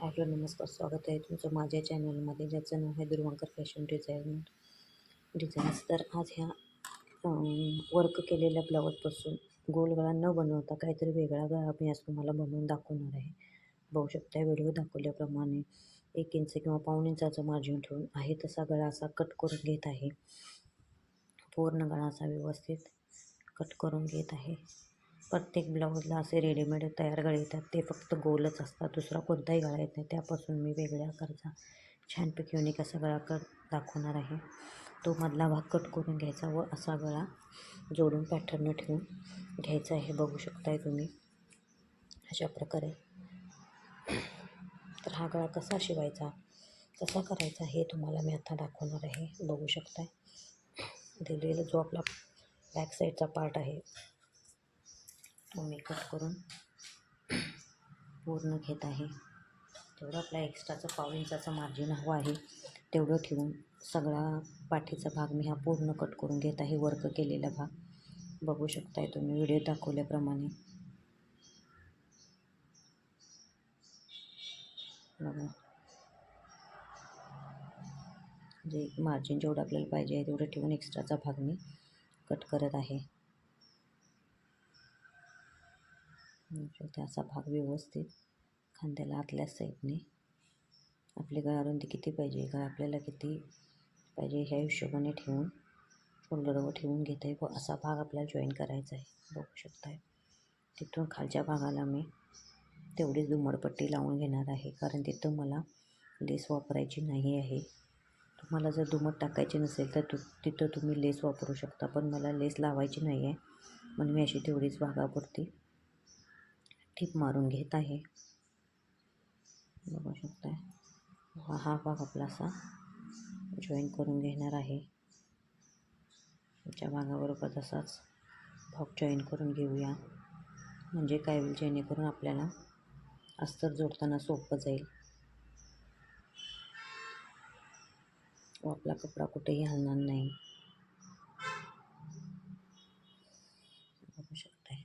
Hello नमस्कार. स्वागत आहे तुमचं माझ्या चॅनलमध्ये ज्याचं नाव आहे दुर्वांकर फॅशन डिझायनर. डिझाईन्स तर आज ह्या वर्क केलेल्या ब्लाऊजपासून गोल गळा न बनवता काहीतरी वेगळा गळा मी आज तुम्हाला बनवून दाखवणार आहे. बघू शकता व्हिडिओ दाखवल्याप्रमाणे एक इंच किंवा पाऊण इंचाचं मार्जिन ठेवून आहे तसा गळा असा कट करून घेत आहे. पूर्ण गळा असा व्यवस्थित कट करून घेत आहे. प्रत्येक ब्लाऊजला असे रेडीमेड तयार गळे येतात. ते फक्त गोलच असतात दुसरा कोणताही गळा येत नाही. त्यापासून मी वेगळ्या आकारचा छानपैकी युनिक असा गळा कर दाखवणार आहे. तो मधला भाग कट करून घ्यायचा व असा गळा जोडून पॅटर्न ठेवून घ्यायचा हे बघू शकताय तुम्ही. अशा प्रकारे. तर हा गळा कसा शिवायचा कसा करायचा हे तुम्हाला मी आता दाखवणार आहे. बघू शकताय. दिलेला जो आपला बॅक साईडचा पार्ट आहे तो मी कट करून पूर्ण घेत आहे. तेवढं आपला एक्स्ट्राचं पाव इंचाचं मार्जिन हवं आहे तेवढं ठेवून सगळा पाठीचा भाग मी हा पूर्ण कट करून घेत आहे वर्क केलेला भाग. बघू शकताय तुम्ही व्हिडिओ दाखवल्याप्रमाणे. बघा. जे मार्जिन जेवढं आपल्याला पाहिजे आहे तेवढं ठेवून एक्स्ट्राचा भाग मी कट करत आहे. म्हणजे असा भाग व्यवस्थित खांद्याला आतल्या साईडने आपली गळारुंदी किती पाहिजे? गळा आपल्याला किती पाहिजे ह्या हिशोबाने ठेवून शोल्डरवर ठेवून घेत आहे व असा भाग आपल्याला जॉईन करायचा आहे. बघू शकताय. तिथून खालच्या भागाला मी तेवढीच दुमडपट्टी लावून घेणार आहे. कारण तिथं मला लेस वापरायची नाही आहे. तुम्हाला जर दुमट टाकायची नसेल तर तु तिथं तुम्ही लेस वापरू शकता. पण मला लेस लावायची नाही आहे म्हणून मी अशी तेवढीच भागापुरती टिप मारून घेत आहे. बघू शकताय. हा हा भाग आपला असा जॉईन करून घेणार आहे. त्याच्या भागाबरोबर तसाच भाग जॉईन करून घेऊया. म्हणजे काय होईल? जेणेकरून आपल्याला अस्तर जोडताना सोपं जाईल. व आपला कपडा कुठेही हलणार नाही बघू शकताय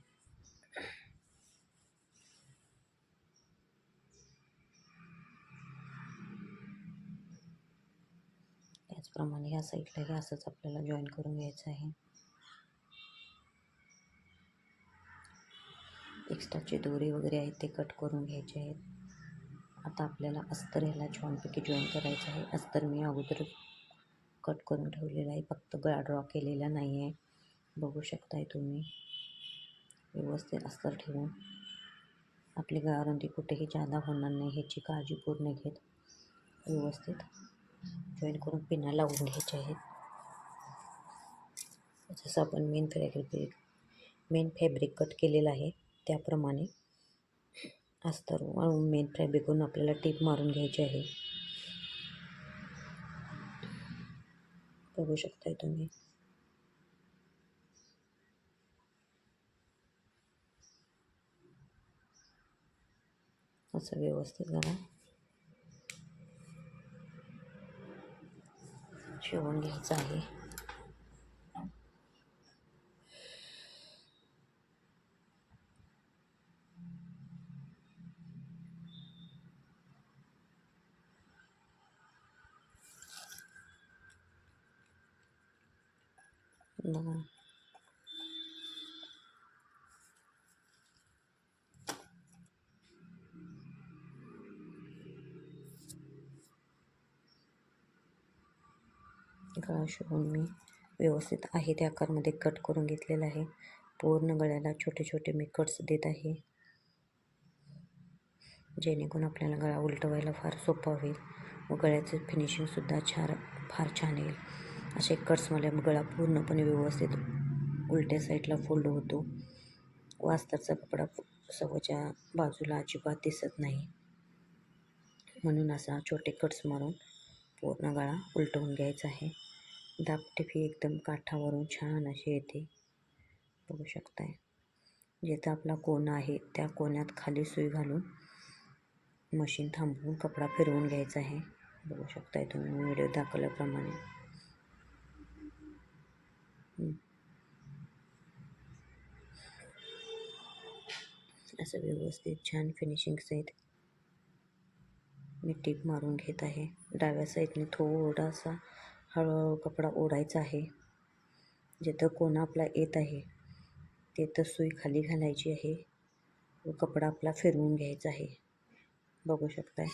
त्याचप्रमाणे ह्या साईडलाही असंच आपल्याला जॉईन करून घ्यायचं आहे. एक्स्ट्राचे दोरे वगैरे आहेत ते कट करून घ्यायचे आहेत. आता आपल्याला अस्तर ह्याला छानपैकी जॉईन करायचं आहे. अस्तर मी अगोदर कट करून ठेवलेलं आहे. फक्त गळा ड्रॉ केलेला नाही आहे बघू शकताय तुम्ही. व्यवस्थित अस्तर ठेवून. आपली गळारुंदी कुठेही जादा होणार नाही. ह्याची काळजी पूर्ण घेत. व्यवस्थित. जॉईन करून पिना लावून घ्यायचे आहेत. जसं आपण main fabric main fabric cut केलेलं आहे त्याप्रमाणे अस्तर मेन फॅब्रिकवरून आपल्याला टीप मारून घ्यायची आहे. बघू शकताय तुम्ही. असं व्यवस्थित करा शिवून घ्यायचं आहे बघा गळा शिवून मी व्यवस्थित आहे. त्या आकारमध्ये कट करून घेतलेला आहे. पूर्ण गळ्याला छोटे छोटे मी कट्स देत आहे. जेणेकरून आपल्याला गळा उलटवायला फार सोपा होईल व गळ्याचं फिनिशिंगसुद्धा छान फार छान येईल. असे कट्स मला गळा पूर्णपणे व्यवस्थित उलट्या साईडला फोल्ड होतो. वास्तरचा कपडा सवच्या बाजूला अजिबात दिसत नाही. म्हणून असा छोटे कट्स मारून पूर्ण गळा उलटवून घ्यायचा आहे. दापटिफी एकदम काठावरून छान अशी येते. बघू शकताय. जिथं आपला कोना आहे त्या कोण्यात खाली सुई घालून मशीन थांबवून कपडा फिरवून घ्यायचा आहे. बघू शकताय तुम्ही व्हिडिओ दाखवल्याप्रमाणे. असं व्यवस्थित छान फिनिशिंग सहित मी टीप मारून घेत आहे. डाव्या साईडने थोडासा हळूहळू कपडा ओढायचा आहे. जिथं कोणा आपला येत आहे तिथं सुई खाली घालायची आहे व कपडा आपला फिरवून घ्यायचा आहे. बघू शकताय.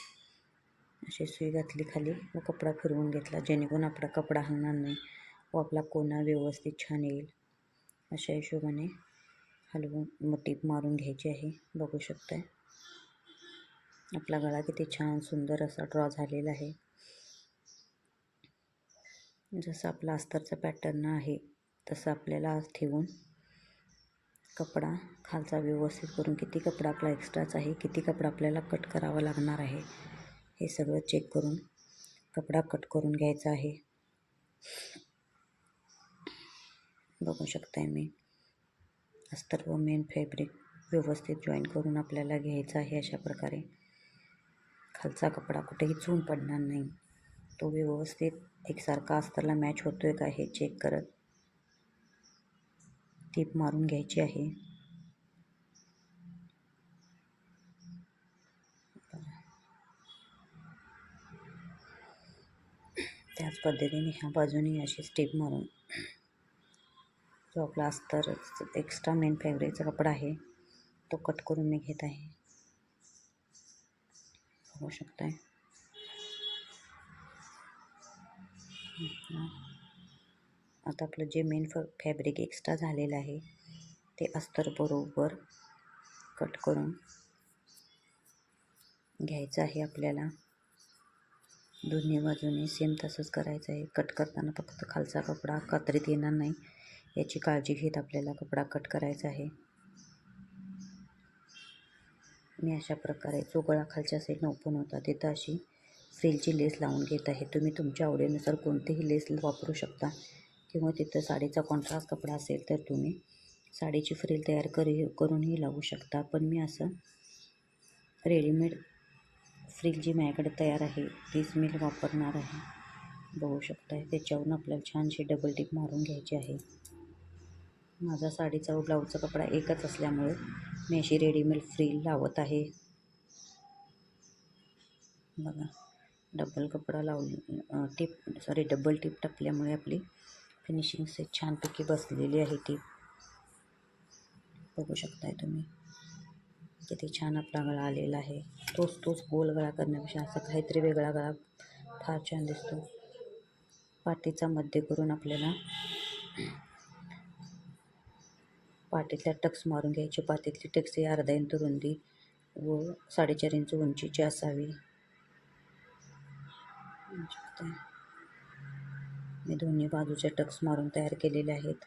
अशी सुई घातली खाली व कपडा फिरवून घेतला जेणेकरून आपला कपडा हलणार नाही व आपला कोणा व्यवस्थित छान येईल. अशा हिशोबाने हलवून मग टीप मारून घ्यायची आहे. बघू शकताय. आपला गळा किती छान सुंदर असा ड्रॉ झालेला आहे. जसं आपला अस्तरचा पॅटर्न आहे तसं आपल्याला ठेवून कपडा खालचा व्यवस्थित करून किती कपडा आपला एक्स्ट्राचा आहे किती कपडा आपल्याला कट करावा लागणार आहे हे सगळं चेक करून कपडा कट करून घ्यायचा आहे. बघू शकताय मी. अस्तर व मेन फॅब्रिक व्यवस्थित जॉईन करून आपल्याला घ्यायचा आहे अशा प्रकारे. खालचा कपडा कुठेही चून पडणार नाही. तो व्यवस्थित एकसारखा अस्तरला मॅच होतो आहे का हे चेक करत टीप मारून घ्यायची आहे. त्याच पद्धतीने ह्या बाजूने अशी टीप मारून. जो आपला अस्तर एक्स्ट्रा मेन फॅब्रिकचा कपडा आहे तो कट करून मी घेत आहे. बघू शकताय. आता आपलं जे मेन फ फॅब्रिक एक्स्ट्रा झालेलं आहे ते अस्तर बरोबर कट करून घ्यायचं आहे आपल्याला. दोन्ही बाजूने सेम तसंच करायचं आहे. कट करताना फक्त खालचा कपडा कात्रीत येणार नाही. याची काळजी घेत आपल्याला कपडा कट करायचा आहे. मी अशा प्रकारे जो गळा खालच्या साईडनं ओपन होता तिथं अशी फ्रिलची लेस लावून घेत आहे. तुम्ही तुमच्या आवडीनुसार कोणतेही लेस वापरू शकता किंवा तिथं साडीचा कॉन्ट्रास्ट कपडा असेल तर तुम्ही साडीची फ्रिल तयार करी करूनही लावू शकता. पण मी असं रेडीमेड फ्रिल जी माझ्याकडे तयार आहे तीच मी वापरणार आहे. बघू शकता त्याच्यावरून आपल्याला छानशी डबल टिप मारून घ्यायची आहे. माझा साडीचा व ब्लाऊजचा कपडा एकच असल्यामुळे मी अशी रेडीमेड फ्रिल लावत आहे. बघा. डबल कपडा लावली टिप सॉरी डबल टिप टाकल्यामुळे आपली फिनिशिंग से छानपैकी बसलेली आहे टीप बघू शकताय तुम्ही. किती छान आपला गळा आलेला आहे. तोच तोच गोल गळा करण्यापेक्षा असा काहीतरी वेगळा गळा फार छान दिसतो. पाठीचा मध्य करून आपल्याला पाठीतल्या टक्स मारून घ्यायची. पाठीतली टक्स ही अर्धा इंच रुंदी व साडेचार इंच उंचीची असावी. मी दोन्ही बाजूचे टक्स मारून तयार केलेले आहेत.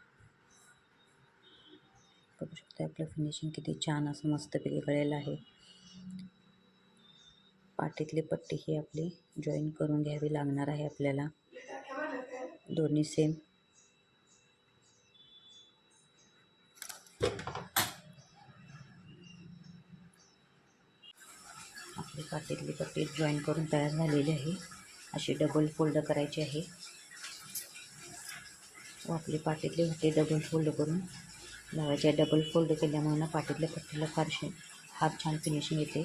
बघू शकता आपलं फिनिशिंग किती छान असं मस्तपैकी कळलेलं आहे. पाठीतली पट्टी ही आपली जॉईन करून घ्यावी लागणार आहे आपल्याला. दोन्ही सेम आपली पाठीतली पट्टी जॉईन करून तयार झालेली आहे. अशी डबल फोल्ड करायची आहे. व आपली पाटीतले होते डबल फोल्ड करून लावायचे डबल फोल्ड केल्यामुळे ना पाटीतल्या पट्टीला फारशी फार छान फिनिशिंग येते.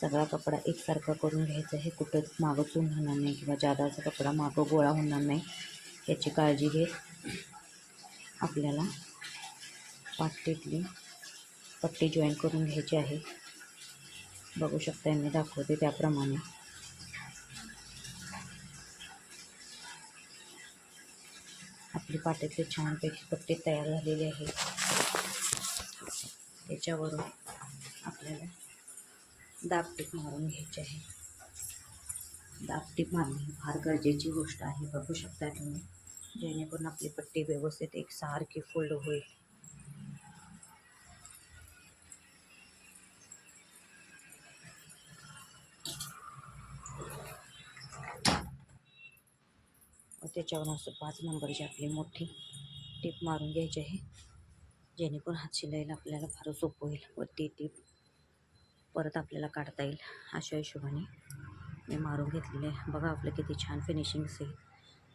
सगळा कपडा एकसारखा करून घ्यायचा आहे. कुठं मागं चून होणार नाही किंवा जादाचा कपडा मागं गोळा होणार नाही याची काळजी घेत आपल्याला पाटीतली पट्टी जॉईन करून घ्यायची आहे. बघू शकता मी दाखवते त्याप्रमाणे. आपली पाटेत छानपैकी पट्टी तयार है आहे. त्याच्यावरून आपल्याला दाबटीप मारून घ्यायची ही फार गरजे गोष है बढ़ू शकता तुम्ही, जेणेकरून आपली पट्टी व्यवस्थित एक एकसारखी फोल्ड होईल. त्याच्यावर असं पाच नंबरची आपली मोठी टीप मारून घ्यायची आहे. जेणेकरून हात शिलाईला आपल्याला फार सोपं होईल. व ती टीप परत आपल्याला काढता येईल. अशा हिशोबाने मी मारून घेतलेले आहे. बघा आपलं किती छान फिनिशिंग आहे.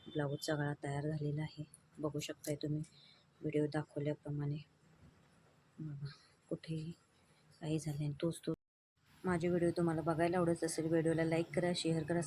ब्लाऊजचा गळा तयार झालेला आहे. बघू शकताय तुम्ही. व्हिडिओ दाखवल्याप्रमाणे. बघा कुठेही काही झाले तोच तो. माझे व्हिडिओ तुम्हाला बघायला आवडत असेल व्हिडिओला लाईक करा शेअर करा